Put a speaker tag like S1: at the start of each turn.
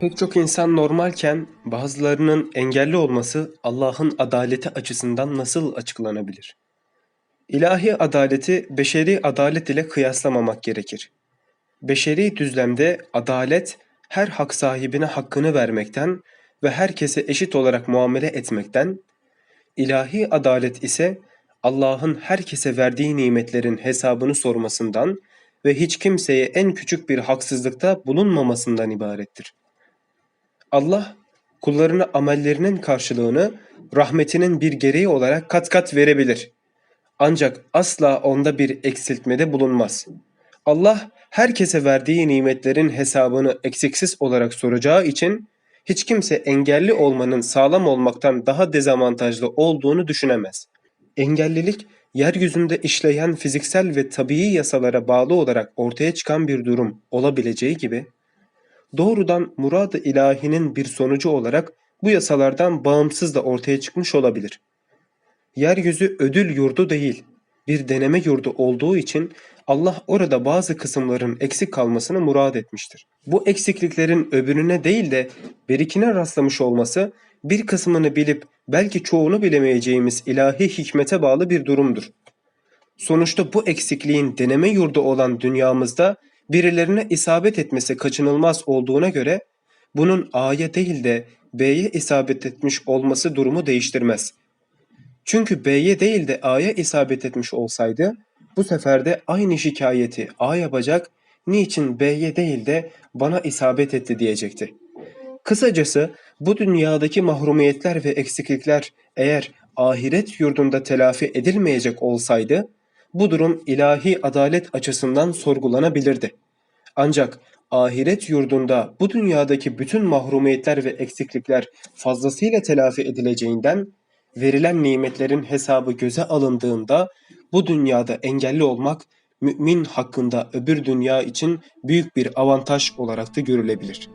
S1: Pek çok insan normalken bazılarının engelli olması Allah'ın adaleti açısından nasıl açıklanabilir? İlahi adaleti beşeri adalet ile kıyaslamamak gerekir. Beşeri düzlemde adalet her hak sahibine hakkını vermekten ve herkese eşit olarak muamele etmekten, ilahi adalet ise Allah'ın herkese verdiği nimetlerin hesabını sormasından ve hiç kimseye en küçük bir haksızlıkta bulunmamasından ibarettir. Allah kullarına amellerinin karşılığını rahmetinin bir gereği olarak kat kat verebilir. Ancak asla onda bir eksiltmede bulunmaz. Allah herkese verdiği nimetlerin hesabını eksiksiz olarak soracağı için hiç kimse engelli olmanın sağlam olmaktan daha dezavantajlı olduğunu düşünemez. Engellilik yeryüzünde işleyen fiziksel ve tabii yasalara bağlı olarak ortaya çıkan bir durum olabileceği gibi doğrudan murad-ı ilahinin bir sonucu olarak bu yasalardan bağımsız da ortaya çıkmış olabilir. Yeryüzü ödül yurdu değil, bir deneme yurdu olduğu için Allah orada bazı kısımların eksik kalmasını murad etmiştir. Bu eksikliklerin öbürüne değil de berikine rastlamış olması bir kısmını bilip belki çoğunu bilemeyeceğimiz ilahi hikmete bağlı bir durumdur. Sonuçta bu eksikliğin deneme yurdu olan dünyamızda birilerine isabet etmesi kaçınılmaz olduğuna göre bunun A'ya değil de B'ye isabet etmiş olması durumu değiştirmez. Çünkü B'ye değil de A'ya isabet etmiş olsaydı bu sefer de aynı şikayeti A yapacak, niçin B'ye değil de bana isabet etti diyecekti. Kısacası bu dünyadaki mahrumiyetler ve eksiklikler eğer ahiret yurdunda telafi edilmeyecek olsaydı bu durum ilahi adalet açısından sorgulanabilirdi. Ancak ahiret yurdunda bu dünyadaki bütün mahrumiyetler ve eksiklikler fazlasıyla telafi edileceğinden verilen nimetlerin hesabı göze alındığında bu dünyada engelli olmak mümin hakkında öbür dünya için büyük bir avantaj olarak da görülebilir.